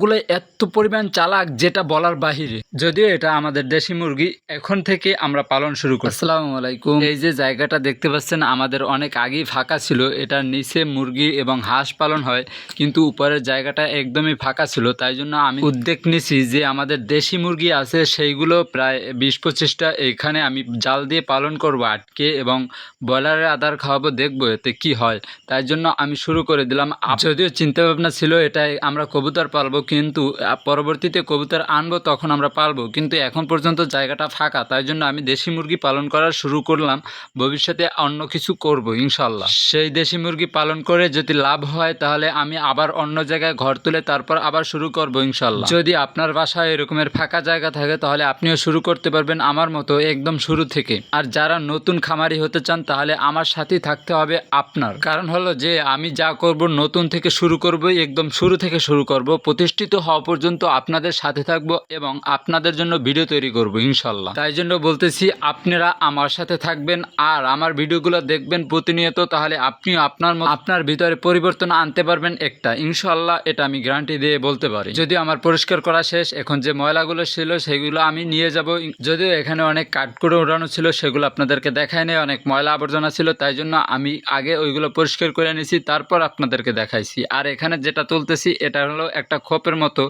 গুলো এত পরিমাণ চালাক যেটা বলার বাহিরে। যদিও এটা আমাদের দেশি মুরগি এখন থেকে আমরা পালন শুরু করি। আসসালামু আলাইকুম। এই যে জায়গাটা দেখতে পাচ্ছেন আমাদের অনেক আগেই ফাঁকা ছিল। এটার নিচে মুরগি এবং হাঁস পালন হয় কিন্তু উপরের জায়গাটা একদমই ফাঁকা ছিল। তাই জন্য আমি উদ্যোগ নিছি যে আমাদের দেশি মুরগি আছে সেইগুলো প্রায় বিশ পঁচিশটা। এখানে আমি জাল দিয়ে পালন করব আটকে এবং ব্রয়লারের আদার খাওয়াবো দেখব এতে কি হয়। তাই জন্য আমি শুরু করে দিলাম। যদিও চিন্তা ভাবনা ছিল এটাই আমরা কবুতর পালবো কিন্তু পরবর্তীতে কবুতর আনব তখন আমরা পালবো। কিন্তু এখন পর্যন্ত জায়গাটা ফাঁকা, তাই জন্য আমি দেশি মুরগি পালন করা শুরু করলাম। ভবিষ্যতে অন্য কিছু করব ইনশাল্লাহ সেই দেশি মুরগি পালন করে যদি লাভ হয়, তাহলে আমি আবার অন্য জায়গায় ঘর তুলে তারপর আবার শুরু করব ইনশাল্লাহ যদি আপনার বাসায় এরকমের ফাঁকা জায়গা থাকে, তাহলে আপনিও শুরু করতে পারবেন আমার মতো একদম শুরু থেকে। আর যারা নতুন খামারি হতে চান, তাহলে আমার সাথেই থাকতে হবে আপনার। কারণ হলো যে, আমি যা করব, নতুন থেকে শুরু করব, একদম শুরু থেকে শুরু করব প্রতিষ্ঠিত হওয়া পর্যন্ত আপনাদের সাথে থাকব এবং আপনাদের জন্য ভিডিও তৈরি করব, ইনশাল্লাহ। তাই জন্য বলতেছি, আপনারা আমার সাথে থাকবেন আর আমার ভিডিওগুলো দেখবেন প্রতিনিয়ত, তাহলে আপনিও আপনার আপনার ভিতরে পরিবর্তন আনতে পারবেন একটা। ইনশাল্লাহ এটা আমি গ্যারান্টি দিয়ে বলতে পারি। যদি আমার পরিষ্কার করা শেষ, এখন যে ময়লাগুলো ছিল সেগুলো আমি নিয়ে যাব। যদিও এখানে অনেক কাঠকুড়ো উড়ানো ছিল, সেগুলো আপনাদেরকে দেখায় নেই, অনেক ময়লা আবর্জনা ছিল, তাই জন্য আমি আগে ওইগুলো পরিষ্কার করে নিয়েছি, তারপর আপনাদেরকে দেখাইছি। আর এখানে যেটা তুলতেছি, এটা হলো একটা খোপের মতো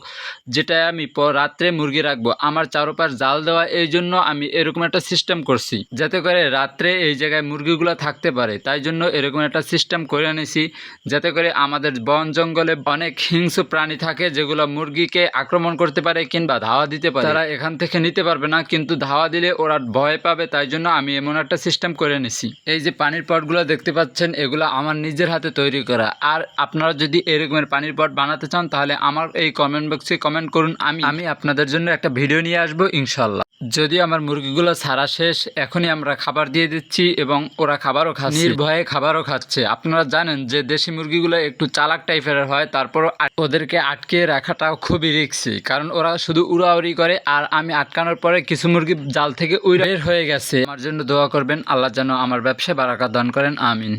যেটা আমি রাত্রে মুরগি রাখব, আমার চারপাশ জাল দেওয়া, এই জন্য আমি এরকম একটা সিস্টেম করছি। যাতে করে রাত্রে এই জায়গায় মুরগিগুলো থাকতে পারে, তাই জন্য এরকম একটা সিস্টেম করে নিয়েছি যাতে করে আমাদের বন জঙ্গলে অনেক হিংস্র প্রাণী থাকে, যেগুলো মুরগিকে আক্রমণ করতে পারে কিংবা ধাওয়া দিতে পারে। তারা এখান থেকে নিতে পারবে না, কিন্তু ধাওয়া দিলে ওরা ভয় পাবে, তাই জন্য আমি এমন একটা সিস্টেম করে নিছি এই যে পানির পটগুলো দেখতে পাচ্ছেন, এগুলো আমার নিজের হাতে তৈরি করা। আর আপনারা যদি এরকমের পানির পট বানাতে চান, তাহলে আমার এই কমেন্ট বক্সে কমেন্ট করুন। আমি আমি আপনাদের জন্য একটা ভিডিও নিয়ে আসব ইনশাল্লাহ যদি আমার মুরগিগুলো ছাড়া শেষ, এখনই আমরা খাবার দিয়ে দিচ্ছি এবং ওরা খাবারও খাচ্ছে। নির্ভয়ে খাবারও খাচ্ছে। আপনারা জানেন যে দেশি মুরগিগুলো একটু চালাক টাইপের হয় তারপর ওদেরকে আটকে রাখাটাও খুবই রিক্সি কারণ ওরা শুধু উড়াউড়ি করে, আর আমি আটকানোর পরে কিছু মুরগি জাল থেকে উড়ে হয়ে গেছে। আমার জন্য দোয়া করবেন, আল্লাহ যেন আমার ব্যবসায় বারাকা দান করেন, আমিন।